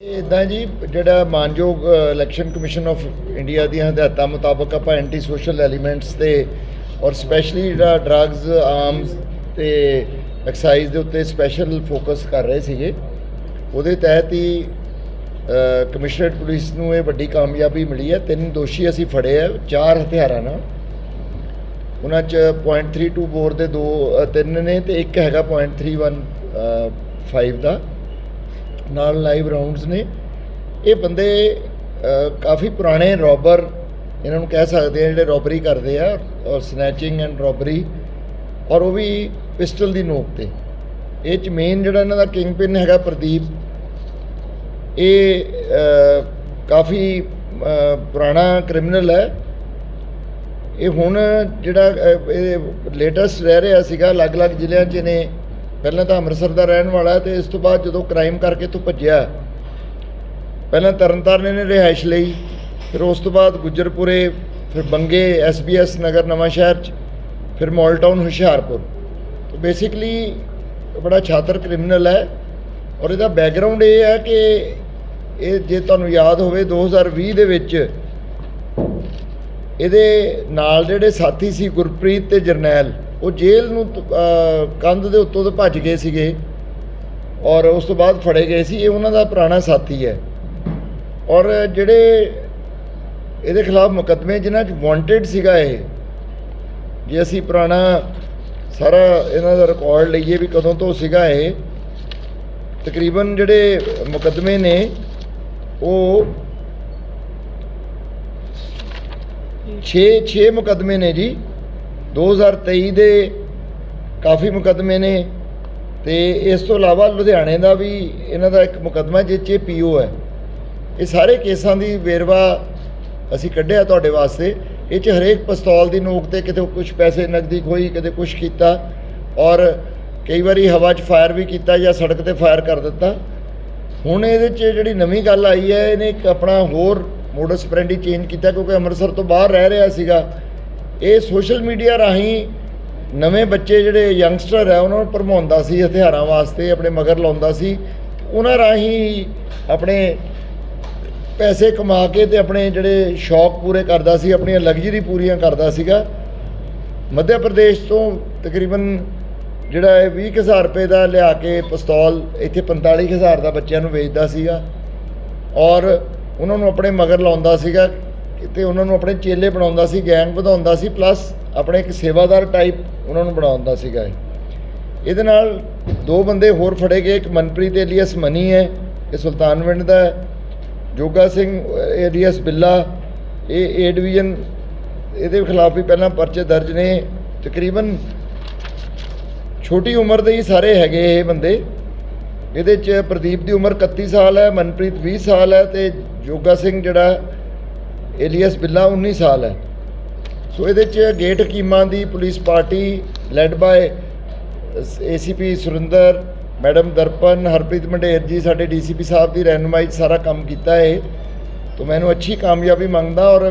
ਇਦਾਂ ਜੀ, ਜਿਹੜਾ ਮਾਨਯੋਗ ਇਲੈਕਸ਼ਨ ਕਮਿਸ਼ਨ ਆਫ ਇੰਡੀਆ ਦੀਆਂ ਹਦਾਇਤਾਂ ਮੁਤਾਬਕ ਆਪਾਂ ਐਂਟੀ ਸੋਸ਼ਲ ਐਲੀਮੈਂਟਸ ਤੇ ਔਰ ਸਪੈਸ਼ਲੀ ਜਿਹੜਾ ਡਰੱਗਸ ਆਰਮਸ ਤੇ ਐਕਸਾਈਜ਼ ਦੇ ਉੱਤੇ ਸਪੈਸ਼ਲ ਫੋਕਸ ਕਰ ਰਹੇ ਸੀਗੇ, ਉਹਦੇ ਤਹਿਤ ਹੀ ਕਮਿਸ਼ਨਰੇਟ ਪੁਲਿਸ ਨੂੰ ਇਹ ਵੱਡੀ ਕਾਮਯਾਬੀ ਮਿਲੀ ਹੈ। ਤਿੰਨ ਦੋਸ਼ੀ ਅਸੀਂ ਫੜੇ ਆ ਚਾਰ ਹਥਿਆਰਾਂ ਨਾਲ। ਉਹਨਾਂ ਚ .32 ਬੋਰ ਦੇ ਦੋ ਤਿੰਨ ਨੇ ਤੇ ਇੱਕ ਹੈਗਾ .31 5 ਦਾ। ਨਾਲ ਲਾਈਵ ਰਾਉਂਡਸ ਨੇ। ਇਹ ਬੰਦੇ ਕਾਫੀ ਪੁਰਾਣੇ ਰੋਬਰ, ਇਹਨਾਂ ਨੂੰ ਕਹਿ ਸਕਦੇ ਆ, ਜਿਹੜੇ ਰੋਬਰੀ ਕਰਦੇ ਆ, ਔਰ ਸਨੈਚਿੰਗ ਐਂਡ ਰੋਬਰੀ, ਔਰ ਉਹ ਵੀ ਪਿਸਟਲ ਦੀ ਨੋਕ ਤੇ। ਇਹ ਚ ਮੇਨ ਜਿਹੜਾ ਇਹਨਾਂ ਦਾ ਕਿੰਗ ਪਿਨ ਹੈਗਾ ਪ੍ਰਦੀਪ, ਇਹ ਕਾਫੀ ਪੁਰਾਣਾ ਕ੍ਰਿਮੀਨਲ ਹੈ। ਇਹ ਹੁਣ ਜਿਹੜਾ ਇਹ ਲੇਟੈਸਟ ਰਹਿ ਰਿਹਾ ਸੀਗਾ, ਅਲੱਗ-ਅਲੱਗ ਜ਼ਿਲ੍ਹਿਆਂ 'ਚ ਨੇ ਪਹਿਲਾਂ ਤਾਂ ਅੰਮ੍ਰਿਤਸਰ ਦਾ ਰਹਿਣ ਵਾਲਾ ਹੈ ਤੇ ਇਸ ਤੋਂ ਬਾਅਦ ਜਦੋਂ ਕ੍ਰਾਈਮ ਕਰਕੇ ਤੋਂ ਭੱਜਿਆ ਪਹਿਲਾਂ ਤਰਨਤਾਰਨ ਨੇ ਰਿਹਾਇਸ਼ ਲਈ, ਫਿਰ ਉਸ ਤੋਂ ਬਾਅਦ ਗੁੱਜਰਪੁਰੇ, ਫਿਰ ਬੰਗੇ ਐਸਬੀਐਸ ਨਗਰ ਨਵਾਂ ਸ਼ਹਿਰ 'ਚ, ਫਿਰ ਮਾਲ ਟਾਊਨ ਹੁਸ਼ਿਆਰਪੁਰ। ਤਾਂ ਬੇਸਿਕਲੀ ਬੜਾ ਛਾਤਰ ਕ੍ਰਿਮੀਨਲ ਹੈ ਔਰ ਇਹਦਾ ਬੈਕਗ੍ਰਾਉਂਡ ਇਹ ਹੈ ਕਿ ਇਹ ਜੇ ਤੁਹਾਨੂੰ ਯਾਦ ਹੋਵੇ 2020 ਦੇ ਵਿੱਚ ਇਹਦੇ ਨਾਲ ਜਿਹੜੇ ਸਾਥੀ ਸੀ ਗੁਰਪ੍ਰੀਤ ਤੇ ਜਰਨੈਲ ਉਹ ਜੇਲ੍ਹ ਨੂੰ ਕੰਧ ਦੇ ਉੱਤੋਂ ਤੋਂ ਭੱਜ ਗਏ ਸੀਗੇ। ਔਰ ਉਸ ਤੋਂ ਬਾਅਦ ਫੜੇ ਗਏ ਸੀ। ਇਹ ਉਹਨਾਂ ਦਾ ਪੁਰਾਣਾ ਸਾਥੀ ਹੈ। ਔਰ ਜਿਹੜੇ ਇਹਦੇ ਖਿਲਾਫ ਮੁਕੱਦਮੇ, ਜਿਨ੍ਹਾਂ 'ਚ ਵਾਂਟਡ ਸੀਗਾ ਇਹ, ਜੇ ਅਸੀਂ ਪੁਰਾਣਾ ਸਾਰਾ ਇਹਨਾਂ ਦਾ ਰਿਕਾਰਡ ਲਈਏ ਵੀ ਕਦੋਂ ਤੋਂ ਸੀਗਾ ਇਹ, ਤਕਰੀਬਨ ਜਿਹੜੇ ਮੁਕੱਦਮੇ ਨੇ, ਉਹ 6 6 ਮੁਕੱਦਮੇ ਨੇ ਜੀ। 2023 ਦੇ ਕਾਫੀ ਮੁਕੱਦਮੇ ਨੇ ਤੇ ਇਸ ਤੋਂ ਇਲਾਵਾ ਲੁਧਿਆਣੇ ਦਾ ਵੀ ਇਹਨਾਂ ਦਾ ਇੱਕ ਮੁਕੱਦਮਾ ਜਿਸ 'ਚ ਪੀਓ ਹੈ। ਇਹ ਸਾਰੇ ਕੇਸਾਂ ਦੀ ਵੇਰਵਾ ਅਸੀਂ ਕੱਢਿਆ ਤੁਹਾਡੇ ਵਾਸਤੇ। ਇਹ 'ਚ ਹਰੇਕ ਪਿਸਤੌਲ ਦੀ ਨੋਕ ਤੇ ਕਿਤੇ ਕੁਝ ਪੈਸੇ ਨਕਦੀ ਖੋਈ, ਕਿਤੇ ਕੁਝ ਕੀਤਾ ਔਰ ਕਈ ਵਾਰੀ ਹਵਾ 'ਚ ਫਾਇਰ ਵੀ ਕੀਤਾ ਜਾਂ ਸੜਕ ਤੇ ਫਾਇਰ ਕਰ ਦਿੱਤਾ। ਹੁਣ ਇਹਦੇ 'ਚ ਜਿਹੜੀ ਨਵੀਂ ਗੱਲ ਆਈ ਹੈ, ਇਹਨੇ ਇੱਕ ਆਪਣਾ ਹੋਰ ਮੋਡਸ ਪ੍ਰੈਂਡੀ ਚੇਂਜ ਕੀਤਾ ਕਿਉਂਕਿ ਅੰਮ੍ਰਿਤਸਰ ਤੋਂ ਬਾਹਰ ਰਹਿ ਰਿਹਾ ਸੀਗਾ। ਇਹ ਸੋਸ਼ਲ ਮੀਡੀਆ ਰਾਹੀਂ ਨਵੇਂ ਬੱਚੇ ਜਿਹੜੇ ਯੰਗਸਟਰ ਹੈ, ਉਹਨਾਂ ਨੂੰ ਭਰਮਾਉਂਦਾ ਸੀ, ਹਥਿਆਰਾਂ ਵਾਸਤੇ, ਆਪਣੇ ਮਗਰ ਲਾਉਂਦਾ ਸੀ। ਉਹਨਾਂ ਰਾਹੀਂ ਆਪਣੇ ਪੈਸੇ ਕਮਾ ਕੇ ਤੇ ਆਪਣੇ ਜਿਹੜੇ ਸ਼ੌਕ ਪੂਰੇ ਕਰਦਾ ਸੀ, ਆਪਣੀਆਂ ਲਗਜ਼ਰੀ ਪੂਰੀਆਂ ਕਰਦਾ ਸੀਗਾ। ਮੱਧ ਪ੍ਰਦੇਸ਼ ਤੋਂ ਤਕਰੀਬਨ ਜਿਹੜਾ ਇਹ 20000 ਰੁਪਏ ਦਾ ਲਿਆ ਕੇ ਪਿਸਤੌਲ, ਇੱਥੇ 45000 ਦਾ ਬੱਚਿਆਂ ਨੂੰ ਵੇਚਦਾ ਸੀਗਾ। ਔਰ ਉਹਨਾਂ ਨੂੰ ਆਪਣੇ ਮਗਰ ਲਾਉਂਦਾ ਸੀਗਾ। ਤੇ ਉਹਨਾਂ ਨੂੰ ਆਪਣੇ ਚੇਲੇ ਬਣਾਉਂਦਾ ਸੀ, ਗੈਂਗ ਵਧਾਉਂਦਾ ਸੀ ਪਲੱਸ ਆਪਣੇ ਇੱਕ ਸੇਵਾਦਾਰ ਟਾਈਪ ਉਹਨਾਂ ਨੂੰ ਬਣਾਉਂਦਾ ਸੀਗਾ ਇਹਦੇ ਨਾਲ ਦੋ ਬੰਦੇ ਹੋਰ ਫੜੇ ਗਏ, ਇੱਕ ਮਨਪ੍ਰੀਤ ਏਲੀਅਸ ਮਨੀ ਹੈ, ਇਹ ਸੁਲਤਾਨਵਿੰਡ ਦਾ ਹੈ, ਜੋਗਾ ਸਿੰਘ ਏਲੀਅਸ ਬਿੱਲਾ, ਇਹ ਏ ਡਿਵੀਜ਼ਨ ਇਹਦੇ ਖਿਲਾਫ ਵੀ ਪਹਿਲਾਂ ਪਰਚੇ ਦਰਜ ਨੇ, ਤਕਰੀਬਨ ਛੋਟੀ ਉਮਰ ਦੇ ਹੀ ਸਾਰੇ ਹੈਗੇ ਇਹ ਬੰਦੇ। ਇਹਦੇ ਚ ਪ੍ਰਦੀਪ ਦੀ ਉਮਰ 31 ਸਾਲ ਹੈ, ਮਨਪ੍ਰੀਤ 20 ਸਾਲ ਹੈ ਤੇ ਜੋਗਾ ਸਿੰਘ ਜਿਹੜਾ ਏਲੀਅਸ ਬਿੱਲਾ 19 ਸਾਲ ਹੈ। ਸੋ ਇਹਦੇ ਚ ਗੇਟ ਹਕੀਮਾਂ ਦੀ police party led by ACP Surinder, madam Darpan, Harpreet Mander ji ਸਾਡੇ ਡੀਸੀਪੀ ਸਾਹਿਬ ਦੀ ਰਹਿਨੁਮਾਈ 'ਚ ਸਾਰਾ ਕੰਮ ਕੀਤਾ ਹੈ ਤਾਂ ਮੈਨੂੰ ਅੱਛੀ ਕਾਮਯਾਬੀ ਮੰਗਦਾ ਔਰ